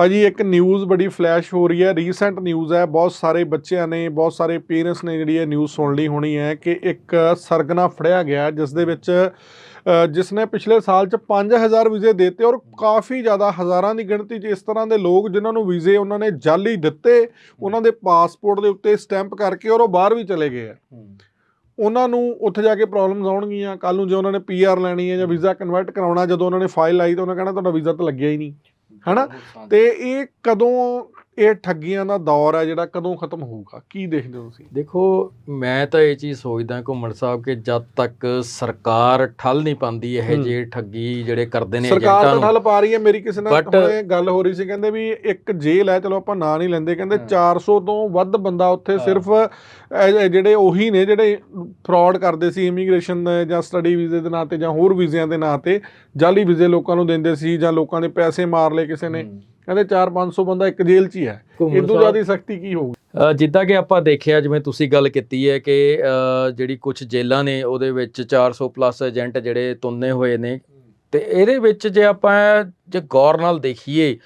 ਭਾਜੀ, ਇੱਕ ਨਿਊਜ਼ ਬੜੀ ਫਲੈਸ਼ ਹੋ ਰਹੀ ਹੈ ਰੀਸੈਂਟ ਨਿਊਜ਼ ਹੈ, ਬਹੁਤ ਸਾਰੇ ਬੱਚਿਆਂ ਨੇ, ਬਹੁਤ ਸਾਰੇ ਪੇਰੈਂਟਸ ਨੇ ਜਿਹੜੀ ਇਹ ਨਿਊਜ਼ ਸੁਣ ਲਈ ਹੋਣੀ ਹੈ ਕਿ ਇੱਕ ਸਰਗਨਾ ਫੜਿਆ ਗਿਆ, ਜਿਸ ਦੇ ਵਿੱਚ ਜਿਸ ਨੇ ਪਿਛਲੇ ਸਾਲ ਚ 5000 ਵੀਜ਼ੇ ਦਿੱਤੇ ਔਰ ਕਾਫੀ ਜ਼ਿਆਦਾ ਹਜ਼ਾਰਾਂ ਦੀ ਗਿਣਤੀ 'ਚ ਇਸ ਤਰ੍ਹਾਂ ਦੇ ਲੋਕ ਜਿਨ੍ਹਾਂ ਨੂੰ ਵੀਜ਼ੇ ਉਹਨਾਂ ਨੇ ਜਾਲੀ ਦਿੱਤੇ, ਉਹਨਾਂ ਦੇ ਪਾਸਪੋਰਟ ਦੇ ਉੱਤੇ ਸਟੈਂਪ ਕਰਕੇ ਔਰ ਉਹ ਬਾਹਰ ਵੀ ਚਲੇ ਗਏ ਆ ਉਹਨਾਂ ਨੂੰ ਉੱਥੇ ਜਾ ਕੇ ਪ੍ਰੋਬਲਮਸ ਆਉਣਗੀਆਂ ਕੱਲ ਨੂੰ ਜੇ ਉਹਨਾਂ ਨੇ ਪੀਆਰ ਲੈਣੀ ਹੈ ਜਾਂ ਵੀਜ਼ਾ ਕਨਵਰਟ ਕਰਾਉਣਾ, ਜਦੋਂ ਉਹਨਾਂ ਨੇ ਫਾਈਲ ਲਾਈ ਤਾਂ ਉਹਨਾਂ ਕਹਿਣਾ ਤੁਹਾਡਾ ਵੀਜ਼ਾ ਤਾਂ ਲੱਗਿਆ ਹੀ ਨਹੀਂ। ਹਨਾ? ਤੇ ਇਹ ਕਦੋਂ ਇਹ ਠੱਗੀਆਂ ਦਾ ਦੌਰ ਹੈ ਜਿਹੜਾ ਕਦੋਂ ਖਤਮ ਹੋਊਗਾ ਕੀ ਦੇਖਦੇ ਹੋ ਤੁਸੀਂ ਦੇਖੋ ਮੈਂ ਤਾਂ ਇਹ ਚੀਜ਼ ਸੋਚਦਾ ਘੁੰਮਣ ਸਾਹਿਬ ਕਿ ਜਦ ਤੱਕ ਸਰਕਾਰ ਠੱਲ ਨਹੀਂ ਪਾਉਂਦੀ ਇਹ। ਜੇ ਠੱਗੀ ਜਿਹੜੇ ਕਰਦੇ ਨੇ ਸਰਕਾਰ ਏਜੰਟਾਂ ਨੂੰ ਠੱਲ ਪਾ ਰਹੀ ਹੈ ਮੇਰੀ ਕਿਸੇ ਨਾਲ ਹੁਣੇ ਗੱਲ ਹੋ ਰਹੀ ਸੀ ਕਹਿੰਦੇ ਵੀ ਇੱਕ ਜੇਲ੍ਹ ਹੈ ਚਲੋ ਆਪਾਂ ਨਾਂ ਨਹੀਂ ਲੈਂਦੇ ਕਹਿੰਦੇ ਹਾਂ। 400 ਤੋਂ ਵੱਧ ਬੰਦਾ ਉੱਥੇ। ਸਿਰਫ ਜਿਹੜੇ ਉਹੀ ਨੇ ਜਿਹੜੇ ਫਰਾਡ ਕਰਦੇ ਸੀ ਇਮੀਗ੍ਰੇਸ਼ਨ ਜਾਂ ਸਟੱਡੀ ਵੀਜ਼ੇ ਦੇ ਨਾਂ ਤੇ ਜਾਂ ਹੋਰ ਵੀਜ਼ਿਆਂ ਦੇ ਨਾਂ ਤੇ ਜਾਲੀ ਵੀਜ਼ੇ ਲੋਕਾਂ ਨੂੰ ਦਿੰਦੇ ਸੀ ਜਾਂ ਲੋਕਾਂ ਦੇ ਪੈਸੇ ਮਾਰ ਲਏ ਕਿਸੇ ਨੇ। ਕਹਿੰਦੇ 4-500 ਬੰਦਾ ਇੱਕ ਜੇਲ੍ਹ 'ਚ ਹੀ ਹੈ। ਇਦੋਂ ਜ਼ਿਆਦਾ ਸਖਤੀ ਕੀ ਹੋਊਗੀ? ਜਿੱਦਾਂ ਕਿ ਆਪਾਂ ਦੇਖਿਆ ਜਿਵੇਂ ਤੁਸੀਂ ਗੱਲ ਕੀਤੀ ਹੈ ਕਿ ਜਿਹੜੀ ਕੁਝ ਜੇਲ੍ਹਾਂ ਨੇ ਉਹਦੇ ਵਿੱਚ 400 ਪਲੱਸ ਏਜੰਟ ਜਿਹੜੇ ਤੁੰਨੇ ਹੋਏ ਨੇ। ਤੇ ਇਹਦੇ ਵਿੱਚ ਜੇ ਆਪਾਂ ਜੇ ਗੌਰ ਨਾਲ ਦੇਖੀਏ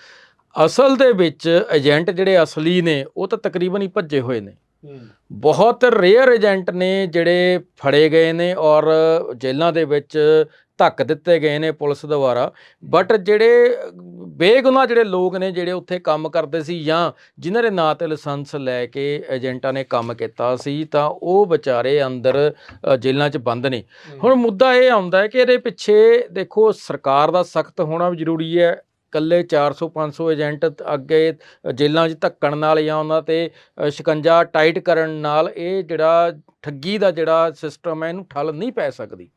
ਅਸਲ ਦੇ ਵਿੱਚ ਏਜੰਟ ਜਿਹੜੇ ਅਸਲੀ ਨੇ ਉਹ ਤਾਂ ਤਕਰੀਬਨ ਹੀ ਭੱਜੇ ਹੋਏ ਨੇ। ਬਹੁਤ ਰੇਅਰ ਏਜੰਟ ਨੇ ਜਿਹੜੇ ਫੜੇ ਗਏ ਨੇ ਔਰ ਜੇਲ੍ਹਾਂ ਦੇ ਵਿੱਚ ਧੱਕ ਦਿੱਤੇ ਗਏ ਨੇ ਪੁਲਿਸ ਦੁਆਰਾ। ਬਟ ਜਿਹੜੇ ਬੇਗੁਨਾਹ ਜਿਹੜੇ ਲੋਕ ਨੇ ਜਿਹੜੇ ਉੱਥੇ ਕੰਮ ਕਰਦੇ ਸੀ ਜਾਂ ਜਿਨ੍ਹਾਂ ਦੇ ਨਾਂ ਤੇ ਲਾਇਸੈਂਸ ਲੈ ਕੇ ਏਜੰਟਾਂ ਨੇ ਕੰਮ ਕੀਤਾ ਸੀ ਤਾਂ ਉਹ ਵਿਚਾਰੇ ਅੰਦਰ ਜੇਲ੍ਹਾਂ 'ਚ ਬੰਦ ਨੇ। ਹੁਣ ਮੁੱਦਾ ਇਹ ਆਉਂਦਾ ਹੈ ਕਿ ਇਹਦੇ ਪਿੱਛੇ ਦੇਖੋ ਸਰਕਾਰ ਦਾ ਸਖਤ ਹੋਣਾ ਵੀ ਜ਼ਰੂਰੀ ਹੈ। ਕੱਲੇ 400 500 ਏਜੰਟ ਅੱਗੇ ਜੇਲ੍ਹਾਂ 'ਚ ਧੱਕਣ ਨਾਲ ਜਾਂ ਉਹਨਾਂ ਤੇ ਸ਼ਿਕੰਜਾ ਟਾਈਟ ਕਰਨ ਨਾਲ ਇਹ ਜਿਹੜਾ ਠੱਗੀ ਦਾ ਜਿਹੜਾ ਸਿਸਟਮ ਹੈ ਇਹਨੂੰ ਠੱਲ ਨਹੀਂ ਪੈ ਸਕਦੀ।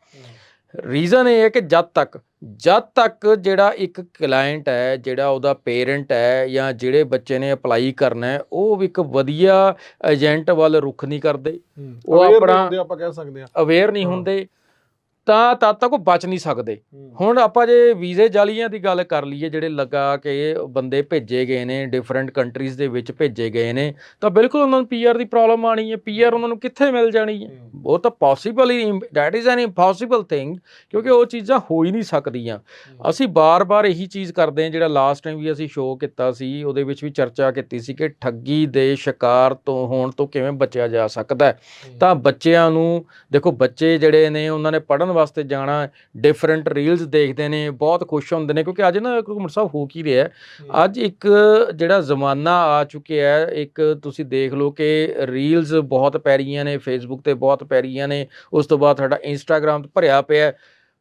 ਰੀਜ਼ਨ ਇਹ ਹੈ ਕਿ ਜਦ ਤੱਕ ਜਦ ਤੱਕ ਜਿਹੜਾ ਇੱਕ ਕਲਾਇੰਟ ਹੈ ਜਿਹੜਾ ਉਹਦਾ ਪੇਰੈਂਟ ਹੈ ਜਾਂ ਜਿਹੜੇ ਬੱਚੇ ਨੇ ਅਪਲਾਈ ਕਰਨਾ ਹੈ ਉਹ ਇੱਕ ਵਧੀਆ ਏਜੰਟ ਵੱਲ ਰੁਖ ਨਹੀਂ ਕਰਦੇ। ਉਹ ਆਪਣਾ- ਆਪਾਂ ਕਹਿ ਸਕਦੇ ਹਾਂ। ਅਵੇਅਰ ਨਹੀਂ। ਹੁੰਦੇ। ਤਾਂ ਤਦ ਤੱਕ ਉਹ ਬਚ ਨਹੀਂ ਸਕਦੇ। ਹੁਣ ਆਪਾਂ ਜੇ ਵੀਜ਼ੇ ਜਾਲੀਆਂ ਦੀ ਗੱਲ ਕਰ ਲਈਏ ਜਿਹੜੇ ਲਗਾ ਕੇ ਬੰਦੇ ਭੇਜੇ ਗਏ ਨੇ ਡਿਫਰੈਂਟ ਕੰਟਰੀਜ਼ ਦੇ ਵਿੱਚ ਭੇਜੇ ਗਏ ਨੇ ਤਾਂ ਬਿਲਕੁਲ ਉਹਨਾਂ ਨੂੰ ਪੀਆਰ ਦੀ ਪ੍ਰੋਬਲਮ ਆਣੀ ਹੈ। ਪੀਆਰ ਉਹਨਾਂ ਨੂੰ ਕਿੱਥੇ ਮਿਲ ਜਾਣੀ ਹੈ? ਉਹ ਤਾਂ possible he that is an impossible thing ਕਿਉਂਕਿ ਉਹ ਚੀਜ਼ਾਂ ਹੋ ਹੀ ਨਹੀਂ ਸਕਦੀਆਂ। ਅਸੀਂ ਬਾਰ-ਬਾਰ ਇਹੀ ਚੀਜ਼ ਕਰਦੇ ਹਾਂ ਜਿਹੜਾ ਲਾਸਟ ਟਾਈਮ ਵੀ ਅਸੀਂ ਸ਼ੋਅ ਕੀਤਾ ਸੀ ਉਹਦੇ ਵਿੱਚ ਵੀ ਚਰਚਾ ਕੀਤੀ ਸੀ ਕਿ ਠੱਗੀ ਦੇ ਸ਼ਿਕਾਰ ਤੋਂ ਹੋਣ ਤੋਂ ਕਿਵੇਂ ਬਚਿਆ ਜਾ ਸਕਦਾ ਤਾਂ ਬੱਚਿਆਂ ਨੂੰ ਦੇਖੋ ਬੱਚੇ ਜਿਹੜੇ ਨੇ ਉਹਨਾਂ ਨੇ ਪੜ੍ਹਨ ਵਾਸਤੇ ਜਾਣਾ ਡਿਫਰੈਂਟ ਰੀਲਸ ਦੇਖਦੇ ਨੇ ਬਹੁਤ ਖੁਸ਼ ਹੁੰਦੇ ਨੇ ਕਿਉਂਕਿ ਅੱਜ ਨਾ ਘੁੰਮਣ ਸਾਹਿਬ ਹੋ ਕੀ ਰਿਹਾ ਹੈ, ਅੱਜ ਇੱਕ ਜਿਹੜਾ ਜ਼ਮਾਨਾ ਆ ਚੁੱਕਿਆ ਹੈ ਇੱਕ ਤੁਸੀਂ ਦੇਖ ਲਓ ਕਿ ਰੀਲਸ ਬਹੁਤ ਪੈ ਰਹੀਆਂ ਨੇ ਫੇਸਬੁੱਕ ਤੇ ਬਹੁਤ ਪੈ ਰਹੀਆਂ ਨੇ ਉਸ ਤੋਂ ਬਾਅਦ ਸਾਡਾ ਇੰਸਟਾਗ੍ਰam ਤੇ ਭਰਿਆ ਪਿਆ ਹੈ।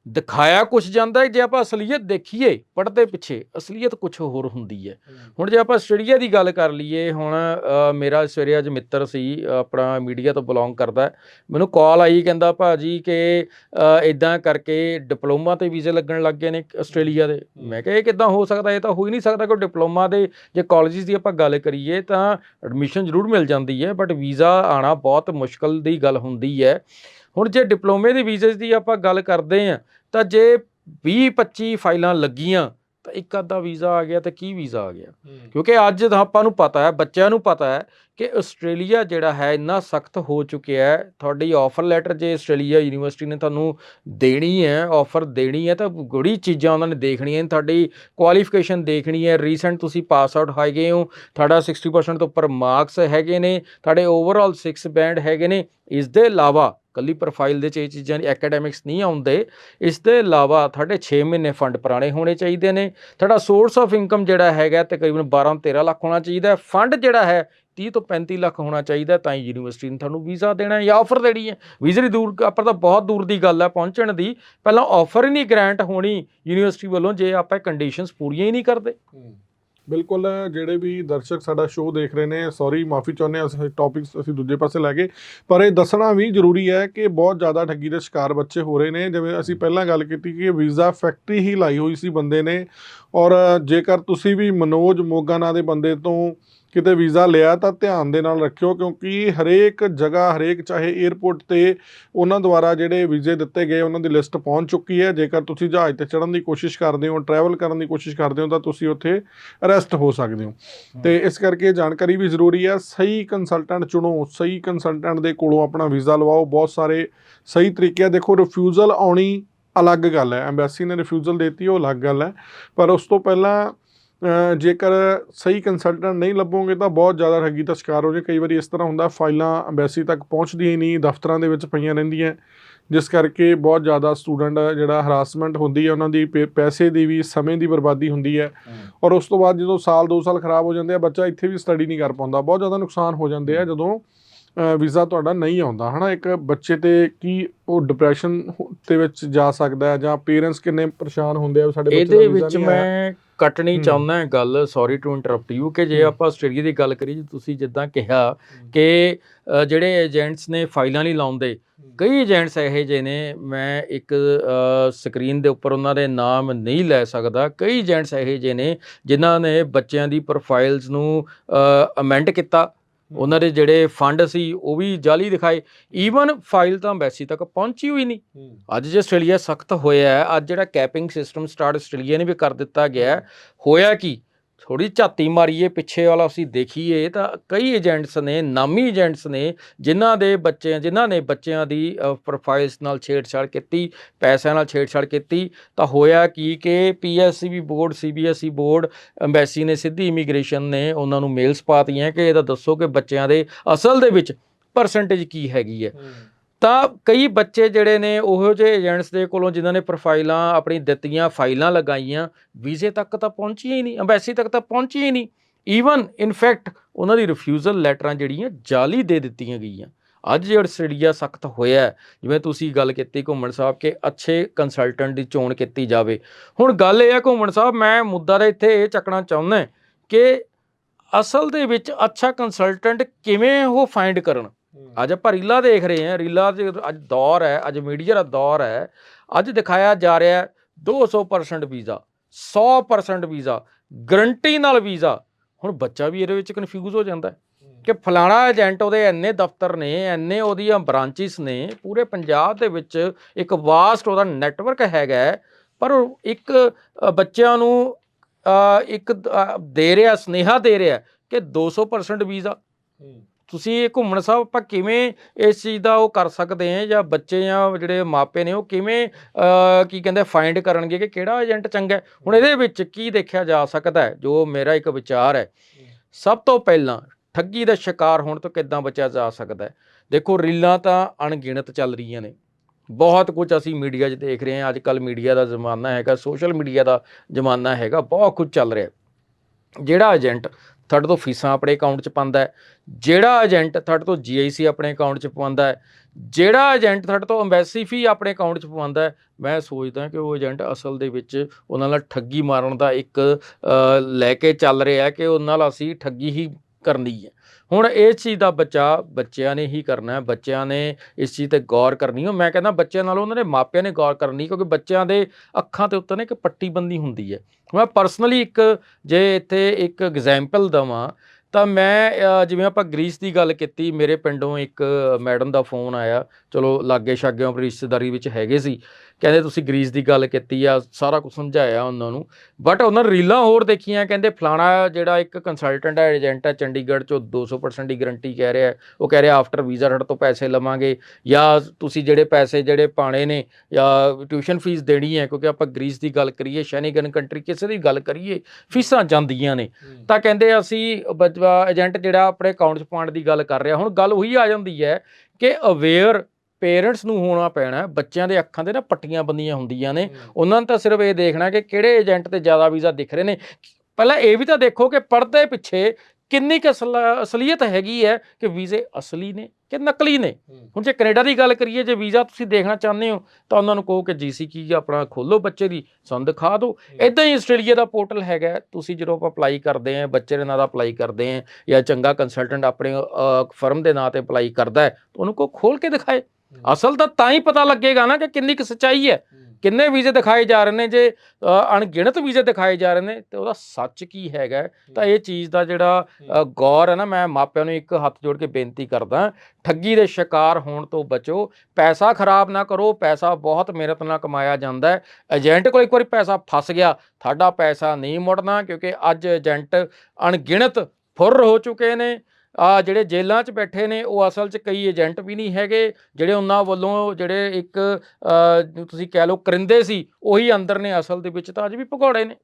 ਦਿਖਾਇਆ ਕੁਝ ਜਾਂਦਾ ਹੈ ਜੇ ਆਪਾਂ ਅਸਲੀਅਤ ਦੇਖੀਏ ਪੜਦੇ ਪਿੱਛੇ ਅਸਲੀਅਤ ਕੁਝ ਹੋਰ ਹੁੰਦੀ ਹੈ। ਹੁਣ ਜੇ ਆਪਾਂ ਆਸਟ੍ਰੇਲੀਆ ਦੀ ਗੱਲ ਕਰ ਲਈਏ ਹੁਣ ਮੇਰਾ ਸਵੇਰੇ ਅੱਜ ਮਿੱਤਰ ਸੀ ਆਪਣਾ ਮੀਡੀਆ ਤੋਂ ਬਿਲੋਂਗ ਕਰਦਾ। ਮੈਨੂੰ ਕਾਲ ਆਈ ਕਹਿੰਦਾ ਭਾਜੀ ਕਿ ਇਦਾਂ ਕਰਕੇ ਡਿਪਲੋਮਾ ਤੇ ਵੀਜ਼ੇ ਲੱਗਣ ਲੱਗ ਗਏ ਨੇ ਆਸਟ੍ਰੇਲੀਆ ਦੇ। ਮੈਂ ਕਿਹਾ ਇਹ ਕਿਦਾਂ ਹੋ ਸਕਦਾ? ਇਹ ਤਾਂ ਹੋ ਹੀ ਨਹੀਂ ਸਕਦਾ ਕਿ ਡਿਪਲੋਮਾ ਦੇ ਜੇ ਕਾਲਜਿਸ ਦੀ ਆਪਾਂ ਗੱਲ ਕਰੀਏ ਤਾਂ ਐਡਮਿਸ਼ਨ ਜ਼ਰੂਰ ਮਿਲ ਜਾਂਦੀ ਹੈ ਬਟ ਵੀਜ਼ਾ ਆਣਾ ਬਹੁਤ ਮੁਸ਼ਕਲ ਦੀ ਗੱਲ ਹੁੰਦੀ ਹੈ। ਹੁਣ ਜੇ ਡਿਪਲੋਮੇ ਦੇ ਵੀਜ਼ੇ ਦੀ ਆਪਾਂ ਗੱਲ ਕਰਦੇ ਹਾਂ ਤਾਂ ਜੇ 20 25 ਫਾਈਲਾਂ ਲੱਗੀਆਂ ਤਾਂ ਇੱਕ ਅੱਧਾ ਵੀਜ਼ਾ ਆ ਗਿਆ ਤਾਂ ਕੀ ਵੀਜ਼ਾ ਆ ਗਿਆ? ਕਿਉਂਕਿ ਅੱਜ ਆਪਾਂ ਨੂੰ ਪਤਾ ਹੈ ਬੱਚਿਆਂ ਨੂੰ ਪਤਾ ਹੈ ਕਿ ਆਸਟ੍ਰੇਲੀਆ ਜਿਹੜਾ ਹੈ ਇੰਨਾ ਸਖਤ ਹੋ ਚੁੱਕਿਆ ਹੈ ਤੁਹਾਡੀ ਆਫਰ ਲੈਟਰ ਜੇ ਆਸਟ੍ਰੇਲੀਆ ਯੂਨੀਵਰਸਿਟੀ ਨੇ ਤੁਹਾਨੂੰ ਦੇਣੀ ਹੈ ਆਫਰ ਦੇਣੀ ਹੈ ਤਾਂ ਬੜੀ ਚੀਜ਼ਾਂ ਉਹਨਾਂ ਨੇ ਦੇਖਣੀਆਂ ਨੇ ਤੁਹਾਡੀ ਕੁਆਲੀਫਿਕੇਸ਼ਨ ਦੇਖਣੀ ਹੈ ਰੀਸੈਂਟ ਤੁਸੀਂ ਪਾਸ ਆਊਟ ਹੈਗੇ ਹੋ ਤੁਹਾਡਾ 60% ਤੋਂ ਉੱਪਰ ਮਾਰਕਸ ਹੈਗੇ ਨੇ ਤੁਹਾਡੇ ਓਵਰਆਲ 6 ਬੈਂਡ ਹੈਗੇ ਨੇ ਇਸ ਦੇ ਇਲਾਵਾ ਕੱਲੀ ਪ੍ਰੋਫਾਈਲ ਦੇ ਚ ਇਹ ਚੀਜ਼ਾਂ ਦੀ ਐਕੈਡੈਮਿਕਸ ਨਹੀਂ ਆਉਂਦੇ, ਇਸ ਦੇ ਇਲਾਵਾ ਤੁਹਾਡੇ 6 ਮਹੀਨੇ ਫੰਡ ਪੁਰਾਣੇ ਹੋਣੇ ਚਾਹੀਦੇ ਨੇ, ਤੁਹਾਡਾ ਸੋਰਸ ਆਫ ਇਨਕਮ ਜਿਹੜਾ ਹੈਗਾ ਤਕਰੀਬਨ 12 13 ਲੱਖ ਹੋਣਾ ਚਾਹੀਦਾ ਹੈ ਫੰਡ ਜਿਹੜਾ ਹੈ 30 ਤੋਂ 35 ਲੱਖ ਹੋਣਾ ਚਾਹੀਦਾ ਤਾਂ ਹੀ ਯੂਨੀਵਰਸਿਟੀ ਨੇ ਤੁਹਾਨੂੰ ਵੀਜ਼ਾ ਦੇਣਾ ਜਾਂ ਆਫਰ ਦੇਣੀ ਹੈ। ਵੀਜ਼ੇ ਦੀ ਦੂਰ, ਆਪਾਂ ਤਾਂ ਬਹੁਤ ਦੂਰ ਦੀ ਗੱਲ ਹੈ ਪਹੁੰਚਣ ਦੀ, ਪਹਿਲਾਂ ਆਫਰ ਹੀ ਨਹੀਂ ਗ੍ਰਾਂਟ ਹੋਣੀ ਯੂਨੀਵਰਸਿਟੀ ਵੱਲੋਂ, ਜੇ ਆਪਾਂ ਕੰਡੀਸ਼ਨਸ ਪੂਰੀਆਂ ਹੀ ਨਹੀਂ ਕਰਦੇ। ਬਿਲਕੁਲ ਜਿਹੜੇ ਵੀ ਦਰਸ਼ਕ ਸਾਡਾ ਸ਼ੋਅ ਦੇਖ ਰਹੇ ਨੇ ਸੌਰੀ ਮਾਫੀ ਚਾਹੁੰਦੇ ਹਾਂ ਅਸੀਂ ਟੌਪਿਕਸ ਅਸੀਂ ਦੂਜੇ ਪਾਸੇ ਲੈ ਗਏ। ਪਰ ਇਹ ਦੱਸਣਾ ਵੀ ਜ਼ਰੂਰੀ ਹੈ ਕਿ ਬਹੁਤ ਜ਼ਿਆਦਾ ਠੱਗੀ ਦੇ ਸ਼ਿਕਾਰ ਬੱਚੇ ਹੋ ਰਹੇ ਨੇ। ਜਿਵੇਂ ਅਸੀਂ ਪਹਿਲਾਂ ਗੱਲ ਕੀਤੀ ਕਿ ਵੀਜ਼ਾ ਫੈਕਟਰੀ ਹੀ ਲਾਈ ਹੋਈ ਸੀ ਬੰਦੇ ਨੇ। ਔਰ ਜੇਕਰ ਤੁਸੀਂ ਵੀ ਮਨੋਜ ਮੋਗਾ ਨਾਂ ਦੇ ਬੰਦੇ ਤੋਂ ਕਿਤੇ ਵੀਜ਼ਾ ਲਿਆ ਤਾਂ ਧਿਆਨ ਦੇ ਨਾਲ ਰੱਖਿਓ ਕਿਉਂਕਿ ਹਰੇਕ ਜਗ੍ਹਾ ਹਰੇਕ ਚਾਹੇ 에ਅਰਪੋਰਟ ਤੇ ਉਹਨਾਂ ਦੁਆਰਾ ਜਿਹੜੇ ਵੀਜ਼ੇ ਦਿੱਤੇ ਗਏ ਉਹਨਾਂ ਦੀ ਲਿਸਟ ਪਹੁੰਚ ਚੁੱਕੀ ਹੈ। ਜੇਕਰ ਤੁਸੀਂ ਜਹਾਜ਼ ਤੇ ਚੜ੍ਹਨ ਦੀ ਕੋਸ਼ਿਸ਼ ਕਰਦੇ ਹੋ ਟਰੈਵਲ ਕਰਨ ਦੀ ਕੋਸ਼ਿਸ਼ ਕਰਦੇ ਹੋ ਤਾਂ ਤੁਸੀਂ ਉੱਥੇ ਅਰੈਸਟ ਹੋ ਸਕਦੇ ਹੋ। ਤੇ ਇਸ ਕਰਕੇ ਜਾਣਕਾਰੀ ਵੀ ਜ਼ਰੂਰੀ ਹੈ ਸਹੀ ਕੰਸਲਟੈਂਟ ਚੁਣੋ ਸਹੀ ਕੰਸਲਟੈਂਟ ਦੇ ਕੋਲੋਂ ਆਪਣਾ ਵੀਜ਼ਾ ਲਵਾਓ। ਬਹੁਤ ਸਾਰੇ ਸਹੀ ਤਰੀਕੇ ਆ। ਦੇਖੋ ਰਿਫਿਊਜ਼ਲ ਆਉਣੀ ਅਲੱਗ ਗੱਲ ਹੈ। ਐਮਬੈਸੀ ਨੇ ਰਿਫਿਊਜ਼ਲ ਦਿੱਤੀ ਉਹ ਅਲੱਗ ਗੱਲ ਹੈ। ਪਰ ਉਸ ਤੋਂ ਪਹਿਲਾਂ ਜੇਕਰ ਸਹੀ ਕੰਸਲਟੈਂਟ ਨਹੀਂ ਲੱਭੋਗੇ ਤਾਂ ਬਹੁਤ ਜ਼ਿਆਦਾ ਠੱਗੀ ਦਾ ਸ਼ਿਕਾਰ ਹੋ ਜੇ। ਕਈ ਵਾਰੀ ਇਸ ਤਰ੍ਹਾਂ ਹੁੰਦਾ ਫਾਈਲਾਂ ਐਮਬੈਸੀ ਤੱਕ ਪਹੁੰਚਦੀਆਂ ਹੀ ਨਹੀਂ ਦਫ਼ਤਰਾਂ ਦੇ ਵਿੱਚ ਪਈਆਂ ਰਹਿੰਦੀਆਂ। ਜਿਸ ਕਰਕੇ ਬਹੁਤ ਜ਼ਿਆਦਾ ਸਟੂਡੈਂਟ ਜਿਹੜਾ ਹਰਾਸਮੈਂਟ ਹੁੰਦੀ ਹੈ ਉਹਨਾਂ ਦੀ ਪੈਸੇ ਦੀ ਵੀ ਸਮੇਂ ਦੀ ਬਰਬਾਦੀ ਹੁੰਦੀ ਹੈ। ਔਰ ਉਸ ਤੋਂ ਬਾਅਦ ਜਦੋਂ ਸਾਲ 2 ਸਾਲ ਖਰਾਬ ਹੋ ਜਾਂਦੇ ਆ ਬੱਚਾ ਇੱਥੇ ਵੀ ਸਟੱਡੀ ਨਹੀਂ ਕਰ ਪਾਉਂਦਾ। ਬਹੁਤ ਜ਼ਿਆਦਾ ਨੁਕਸਾਨ ਹੋ ਜਾਂਦੇ ਆ ਜਦੋਂ ਵੀਜ਼ਾ ਤੁਹਾਡਾ ਨਹੀਂ ਆਉਂਦਾ। ਹਨਾ ਇੱਕ ਬੱਚੇ ਤੇ ਕੀ ਉਹ ਡਿਪਰੈਸ਼ਨ ਦੇ ਵਿੱਚ ਜਾ ਸਕਦਾ ਹੈ ਜਾਂ ਪੇਰੈਂਟਸ ਕਿੰਨੇ ਪਰੇਸ਼ਾਨ ਹੁੰਦੇ ਆ ਸਾਡੇ ਬੱਚੇ ਦਾ ਵੀਜ਼ਾ ਵਿੱਚ ਨਹੀਂ ਆਇਆ? ਮੈਂ ਕੱਟਣੀ। ਚਾਹੁੰਦਾ ਹਾਂ ਗੱਲ ਸੌਰੀ ਟੂ ਇੰਟਰਰਪਟ ਯੂ ਕਿ ਜੇ। ਆਪਾਂ ਆਸਟ੍ਰੇਲੀਆ ਦੀ ਗੱਲ ਕਰੀਏ ਤੁਸੀਂ ਜਿੱਦਾਂ ਕਿਹਾ ਕਿ ਜਿਹੜੇ ਏਜੰਟਸ ਨੇ ਫਾਈਲਾਂ ਨਹੀਂ ਲਾਉਂਦੇ ਕਈ ਏਜੰਟਸ ਇਹੋ ਜਿਹੇ ਨੇ ਮੈਂ ਇੱਕ ਸਕਰੀਨ ਦੇ ਉੱਪਰ ਉਹਨਾਂ ਦੇ ਨਾਮ ਨਹੀਂ ਲੈ ਸਕਦਾ ਕਈ ਏਜੰਟਸ ਇਹੋ ਜਿਹੇ ਨੇ ਜਿਨ੍ਹਾਂ ਨੇ ਬੱਚਿਆਂ ਦੀ ਪ੍ਰੋਫਾਈਲਸ ਨੂੰ ਅਮੈਂਡ ਕੀਤਾ ਉਹਨਾਂ ਦੇ ਜਿਹੜੇ ਫੰਡ ਸੀ ਉਹ ਵੀ ਜਾਲੀ ਦਿਖਾਏ। ਈਵਨ ਫਾਈਲ ਤਾਂ ਐਮਬੈਸੀ ਤੱਕ ਪਹੁੰਚੀ ਹੋਈ ਨਹੀਂ। ਅੱਜ ਜੇ ਆਸਟ੍ਰੇਲੀਆ ਸਖਤ ਹੋਇਆ ਅੱਜ ਜਿਹੜਾ ਕੈਪਿੰਗ ਸਿਸਟਮ ਸਟਾਰਟ ਆਸਟ੍ਰੇਲੀਆ ਨੇ ਵੀ ਕਰ ਦਿੱਤਾ ਗਿਆ ਹੋਇਆ ਕੀ? ਥੋੜੀ ਝਾਤੀ ਮਾਰੀਏ, ਪਿੱਛੇ ਵਾਲਾ ਅਸੀਂ ਦੇਖੀਏ ਤਾਂ ਕਈ ਏਜੰਟਸ ਨੇ, ਨਾਮੀ ਏਜੰਟਸ ਨੇ ਜਿਨ੍ਹਾਂ ਦੇ ਬੱਚੇ, ਜਿਨ੍ਹਾਂ ਨੇ ਬੱਚਿਆਂ ਦੀ ਪ੍ਰੋਫਾਈਲਸ ਨਾਲ ਛੇੜਛਾੜ ਕੀਤੀ, ਪੈਸਿਆਂ ਨਾਲ ਛੇੜਛਾੜ ਕੀਤੀ, ਤਾਂ ਹੋਇਆ ਕੀ ਕਿ PSCB board CBSE board embassy ਨੇ ਸਿੱਧੀ ਇਮੀਗ੍ਰੇਸ਼ਨ ਨੇ ਉਹਨਾਂ ਨੂੰ ਮੇਲਸ ਪਾਤੀਆਂ ਕਿ ਇਹਦਾ ਦੱਸੋ ਕਿ ਬੱਚਿਆਂ ਦੇ ਅਸਲ ਦੇ ਵਿੱਚ ਪਰਸੈਂਟੇਜ ਕੀ ਹੈਗੀ ਹੈ। ਤਾਂ ਕਈ ਬੱਚੇ ਜਿਹੜੇ ਨੇ, ਉਹੋ ਜਿਹੇ ਏਜੰਟਸ ਦੇ ਕੋਲੋਂ ਜਿਨ੍ਹਾਂ ਨੇ ਪ੍ਰੋਫਾਈਲਾਂ ਆਪਣੀ ਦਿੱਤੀਆਂ, ਫਾਈਲਾਂ ਲਗਾਈਆਂ, ਵੀਜ਼ੇ ਤੱਕ ਤਾਂ ਪਹੁੰਚੀਆਂ ਹੀ ਨਹੀਂ ਐਮਬੈਸੀ ਤੱਕ ਤਾਂ ਪਹੁੰਚੀ ਹੀ ਨਹੀਂ। ਈਵਨ ਇਨਫੈਕਟ ਉਹਨਾਂ ਦੀ ਰਿਫਿਊਜ਼ਲ ਲੈਟਰਾਂ ਜਿਹੜੀਆਂ ਜਾਲੀ ਦੇ ਦਿੱਤੀਆਂ ਗਈਆਂ। ਅੱਜ ਜਿਹੜਾ ਆਸਟ੍ਰੇਲੀਆ ਸਖਤ ਹੋਇਆ ਜਿਵੇਂ ਤੁਸੀਂ ਗੱਲ ਕੀਤੀ ਘੁੰਮਣ ਸਾਹਿਬ ਕਿ ਅੱਛੇ ਕੰਸਲਟੈਂਟ ਦੀ ਚੋਣ ਕੀਤੀ ਜਾਵੇ। ਹੁਣ ਗੱਲ ਇਹ ਹੈ ਘੁੰਮਣ ਸਾਹਿਬ, ਮੈਂ ਮੁੱਦਾ ਦਾ ਇੱਥੇ ਇਹ ਚੱਕਣਾ ਚਾਹੁੰਦਾ ਕਿ ਅਸਲ ਦੇ ਵਿੱਚ ਅੱਛਾ ਕੰਸਲਟੈਂਟ ਕਿਵੇਂ ਉਹ ਫਾਈਂਡ ਕਰਨ? ਅੱਜ ਆਪਾਂ ਰੀਲਾਂ ਦੇਖ ਰਹੇ ਹਾਂ ਰੀਲਾਂ ਦੇ ਅੱਜ ਦੌਰ ਹੈ ਅੱਜ ਮੀਡੀਆ ਦਾ ਦੌਰ ਹੈ। ਅੱਜ ਦਿਖਾਇਆ ਜਾ ਰਿਹਾ ਹੈ 200% ਵੀਜ਼ਾ 100% ਵੀਜ਼ਾ ਗਰੰਟੀ ਨਾਲ ਵੀਜ਼ਾ। ਹੁਣ ਬੱਚਾ ਵੀ ਇਹਦੇ ਵਿੱਚ ਕਨਫਿਊਜ਼ ਹੋ ਜਾਂਦਾ ਹੈ ਕਿ ਫਲਾਣਾ ਏਜੰਟ ਉਹਦੇ ਇੰਨੇ ਦਫ਼ਤਰ ਨੇ ਇੰਨੇ ਉਹਦੀਆਂ ਬ੍ਰਾਂਚਿਸ ਨੇ ਪੂਰੇ ਪੰਜਾਬ ਦੇ ਵਿੱਚ ਇੱਕ ਵਾਸਟ ਉਹਦਾ ਨੈਟਵਰਕ ਹੈਗਾ ਪਰ ਇੱਕ ਬੱਚਿਆਂ ਨੂੰ ਇੱਕ ਦੇ ਰਿਹਾ ਸਨੇਹਾ ਦੇ ਰਿਹਾ ਕਿ 200% ਵੀਜ਼ਾ। ਤੁਸੀਂ ਇਹ ਘੁੰਮਣ ਸਾਹਿਬ ਆਪਾਂ ਕਿਵੇਂ ਇਸ ਚੀਜ਼ ਦਾ ਉਹ ਕਰ ਸਕਦੇ ਹਾਂ ਜਾਂ ਬੱਚੇ ਜਾਂ ਜਿਹੜੇ ਮਾਪੇ ਨੇ ਉਹ ਕਿਵੇਂ ਕੀ ਕਹਿੰਦੇ ਫਾਈਂਡ ਕਰਨਗੇ ਕਿ ਕਿਹੜਾ ਏਜੰਟ ਚੰਗਾ ਹੁਣ ਇਹਦੇ ਵਿੱਚ ਕੀ ਦੇਖਿਆ ਜਾ ਸਕਦਾ ਹੈ? ਜੋ ਮੇਰਾ ਇੱਕ ਵਿਚਾਰ ਹੈ, ਸਭ ਤੋਂ ਪਹਿਲਾਂ ਠੱਗੀ ਦਾ ਸ਼ਿਕਾਰ ਹੋਣ ਤੋਂ ਕਿੱਦਾਂ ਬਚਿਆ ਜਾ ਸਕਦਾ ਹੈ? ਦੇਖੋ, ਰੀਲਾਂ ਤਾਂ ਅਣਗਿਣਤ ਚੱਲ ਰਹੀਆਂ ਨੇ। ਬਹੁਤ ਕੁਝ ਅਸੀਂ ਮੀਡੀਆ 'ਚ ਦੇਖ ਰਹੇ ਹਾਂ। ਅੱਜ ਕੱਲ ਮੀਡੀਆ ਦਾ ਜ਼ਮਾਨਾ ਹੈਗਾ, ਸੋਸ਼ਲ ਮੀਡੀਆ ਦਾ ਜ਼ਮਾਨਾ ਹੈਗਾ, ਬਹੁਤ ਕੁਝ ਚੱਲ ਰਿਹਾ ਜਿਹੜਾ ਏਜੰਟ ਤੁਹਾਡੇ ਤੋਂ ਫੀਸਾਂ ਆਪਣੇ ਅਕਾਊਂਟ 'ਚ ਪਾਉਂਦਾ ਹੈ। ਜਿਹੜਾ ਏਜੰਟ ਤੁਹਾਡੇ ਤੋਂ ਜੀਆਈਸੀ ਆਪਣੇ ਅਕਾਊਂਟ 'ਚ ਪਵਾਉਂਦਾ ਹੈ, ਜਿਹੜਾ ਏਜੰਟ ਤੁਹਾਡੇ ਤੋਂ ਐਮਬੈਸੀ ਫੀ ਆਪਣੇ ਅਕਾਊਂਟ 'ਚ ਪਵਾਉਂਦਾ ਹੈ, ਮੈਂ ਸੋਚਦਾ ਕਿ ਉਹ ਏਜੰਟ ਅਸਲ ਦੇ ਵਿੱਚ ਉਹਨਾਂ ਨਾਲ ਠੱਗੀ ਮਾਰਨ ਦਾ ਇੱਕ ਲੈ ਕੇ ਚੱਲ ਰਿਹਾ ਕਿ ਉਹਨਾਂ ਨਾਲ ਅਸੀਂ ਠੱਗੀ ਹੀ ਕਰਨੀ ਹੈ। ਹੁਣ ਇਸ ਚੀਜ਼ ਦਾ ਬੱਚਾ ਬੱਚਿਆਂ ਨੇ ਹੀ ਕਰਨਾ ਹੈ। ਬੱਚਿਆਂ ਨੇ ਇਸ ਚੀਜ਼ ਤੇ ਗੌਰ ਕਰਨੀ ਹੈ। ਮੈਂ ਕਹਿੰਦਾ ਬੱਚਿਆਂ ਨਾਲੋਂ ਉਹਨਾਂ ਨੇ ਮਾਪਿਆਂ ਨੇ ਗੌਰ ਕਰਨੀ ਕਿਉਂਕਿ ਬੱਚਿਆਂ ਦੇ ਅੱਖਾਂ ਤੇ ਉੱਤੇ ਨਾ ਇੱਕ ਪੱਟੀ ਬੰਦੀ ਹੁੰਦੀ ਹੈ। ਮੈਂ ਪਰਸਨਲੀ ਇੱਕ ਜੇ ਇੱਥੇ ਇੱਕ ਐਗਜ਼ਾਮਪਲ ਦਵਾਂ ਤਾਂ ਮੈਂ ਜਿਵੇਂ ਆਪਾਂ ਗ੍ਰੀਸ ਦੀ ਗੱਲ ਕੀਤੀ ਮੇਰੇ ਪਿੰਡੋਂ ਇੱਕ ਮੈਡਮ ਦਾ ਫੋਨ ਆਇਆ। ਚਲੋ ਲਾਗੇ ਛਾਗਿਓਂ ਰਿਸ਼ਤੇਦਾਰੀ ਵਿੱਚ ਹੈਗੇ ਸੀ। ਕਹਿੰਦੇ ਤੁਸੀਂ ਗ੍ਰੀਸ ਦੀ ਗੱਲ ਕੀਤੀ ਆ ਸਾਰਾ ਕੁਝ ਸਮਝਾਇਆ ਉਹਨਾਂ ਨੂੰ। ਬਟ ਉਹਨਾਂ ਨੇ ਰੀਲਾਂ ਹੋਰ ਦੇਖੀਆਂ ਕਹਿੰਦੇ ਫਲਾਣਾ ਜਿਹੜਾ ਇੱਕ ਕੰਸਲਟੈਂਟ ਹੈ ਏਜੰਟ ਹੈ ਚੰਡੀਗੜ੍ਹ ਚੋਂ 200% ਦੀ ਗਾਰੰਟੀ ਕਹਿ ਰਿਹਾ। ਉਹ ਕਹਿ ਰਿਹਾ ਆਫਟਰ ਵੀਜ਼ਾ ਤੁਹਾਡੇ ਤੋਂ ਪੈਸੇ ਲਵਾਂਗੇ। ਜਾਂ ਤੁਸੀਂ ਜਿਹੜੇ ਪੈਸੇ ਜਿਹੜੇ ਪਾਣੇ ਨੇ ਜਾਂ ਟਿਊਸ਼ਨ ਫੀਸ ਦੇਣੀ ਹੈ ਕਿਉਂਕਿ ਆਪਾਂ ਗ੍ਰੀਸ ਦੀ ਗੱਲ ਕਰੀਏ ਸ਼ੈਨਿਗਨ ਕੰਟਰੀ ਕਿਸੇ ਦੀ ਗੱਲ ਕਰੀਏ ਫੀਸਾਂ ਜਾਂਦੀਆਂ ਨੇ। ਤਾਂ ਕਹਿੰਦੇ ਅਸੀਂ ਏਜੰਟ ਜਿਹੜਾ ਆਪਣੇ ਅਕਾਊਂਟ 'ਚ ਪਾਉਣ ਦੀ ਗੱਲ ਕਰ ਰਿਹਾ। ਹੁਣ ਗੱਲ ਉਹੀ ਆ ਜਾਂਦੀ ਹੈ ਕਿ ਅਵੇਅਰ ਪੇਰੈਂਟਸ ਨੂੰ ਹੋਣਾ ਪੈਣਾ ਹੈ। ਬੱਚਿਆਂ ਦੇ ਅੱਖਾਂ ਤੇ ਨਾ ਪੱਟੀਆਂ ਬੰਦੀਆਂ ਹੁੰਦੀਆਂ ਨੇ। ਉਹਨਾਂ ਨੇ ਤਾਂ ਸਿਰਫ ਇਹ ਦੇਖਣਾ ਕਿ ਕਿਹੜੇ ਏਜੰਟ ਤੇ ਜ਼ਿਆਦਾ ਵੀਜ਼ਾ ਦਿਖ ਰਹੇ ਨੇ। ਪਹਿਲਾਂ ਇਹ ਵੀ ਤਾਂ ਦੇਖੋ ਕਿ ਪਰਦੇ ਪਿੱਛੇ ਕਿੰਨੀ ਕੁ ਅਸਲ ਅਸਲੀਅਤ ਹੈਗੀ ਹੈ ਕਿ ਵੀਜ਼ੇ ਅਸਲੀ ਨੇ ਕਿ ਨਕਲੀ ਨੇ? ਹੁਣ ਜੇ ਕੈਨੇਡਾ ਦੀ ਗੱਲ ਕਰੀਏ ਜੇ ਵੀਜ਼ਾ ਤੁਸੀਂ ਦੇਖਣਾ ਚਾਹੁੰਦੇ ਹੋ ਤਾਂ ਉਹਨਾਂ ਨੂੰ ਕਹੋ ਕਿ ਜੀਸੀ ਕੀ ਆਪਣਾ ਖੋਲੋ ਬੱਚੇ ਦੀ ਸਾਨੂੰ ਦਿਖਾ ਦਿਓ। ਇਦਾਂ ਹੀ ਆਸਟ੍ਰੇਲੀਆ ਦਾ ਪੋਰਟਲ ਹੈਗਾ। ਤੁਸੀਂ ਜਦੋਂ ਆਪਾਂ ਅਪਲਾਈ ਕਰਦੇ ਆਂ ਬੱਚੇ ਦੇ ਨਾਂ ਦਾ ਅਪਲਾਈ ਕਰਦੇ ਆਂ ਜਾਂ ਚੰਗਾ ਕੰਸਲਟੈਂਟ ਆਪਣੇ ਫਰਮ ਦੇ ਨਾਂ ਤੇ ਅਪਲਾਈ ਕਰਦਾ ਹੈ ਉਹਨੂੰ ਕੋ ਖੋਲ ਕੇ ਦਿਖਾਏ। ਅਸਲ ਤਾਂ ਤਾਂ ਹੀ ਪਤਾ ਲੱਗੇਗਾ ਨਾ ਕਿ ਕਿੰਨੀ ਕੁ ਸੱਚਾਈ ਹੈ। ਕਿੰਨੇ ਵੀਜ਼ੇ ਦਿਖਾਏ ਜਾ ਰਹੇ ਨੇ ਜੇ ਅਣਗਿਣਤ ਵੀਜ਼ੇ ਦਿਖਾਏ ਜਾ ਰਹੇ ਨੇ ਤੇ ਉਹਦਾ ਸੱਚ ਕੀ ਹੈਗਾ? ਤਾਂ ਇਹ ਚੀਜ਼ ਦਾ ਜਿਹੜਾ ਗੌਰ ਹੈ ਨਾ ਮੈਂ ਮਾਪਿਆਂ ਨੂੰ ਇੱਕ ਹੱਥ ਜੋੜ ਕੇ ਬੇਨਤੀ ਕਰਦਾ ਠੱਗੀ ਦੇ ਸ਼ਿਕਾਰ ਹੋਣ ਤੋਂ ਬਚੋ ਪੈਸਾ ਖਰਾਬ ਨਾ ਕਰੋ ਪੈਸਾ ਬਹੁਤ ਮਿਹਨਤ ਨਾਲ ਕਮਾਇਆ ਜਾਂਦਾ ਹੈ। ਏਜੰਟ ਕੋਲ ਇੱਕ ਵਾਰੀ ਪੈਸਾ ਫਸ ਗਿਆ ਤੁਹਾਡਾ ਪੈਸਾ ਨਹੀਂ ਮੁੜਨਾ ਕਿਉਂਕਿ ਅੱਜ ਏਜੰਟ ਅਣਗਿਣਤ ਫੁਰ ਹੋ ਚੁੱਕੇ ਨੇ। ਆ ਜਿਹੜੇ ਜੇਲ੍ਹਾਂ 'ਚ ਬੈਠੇ ਨੇ, ਉਹ ਅਸਲ 'ਚ ਕਈ ਏਜੰਟ ਵੀ ਨਹੀਂ ਹੈਗੇ, ਜਿਹੜੇ ਉਹਨਾਂ ਵੱਲੋਂ ਜਿਹੜੇ ਇੱਕ ਤੁਸੀਂ ਕਹਿ ਲਓ ਕਰਿੰਦੇ ਸੀ, ਉਹੀ ਅੰਦਰ ਨੇ ਅਸਲ ਦੇ ਵਿੱਚ ਤਾਂ ਅੱਜ ਵੀ ਭਗੌੜੇ ਨੇ।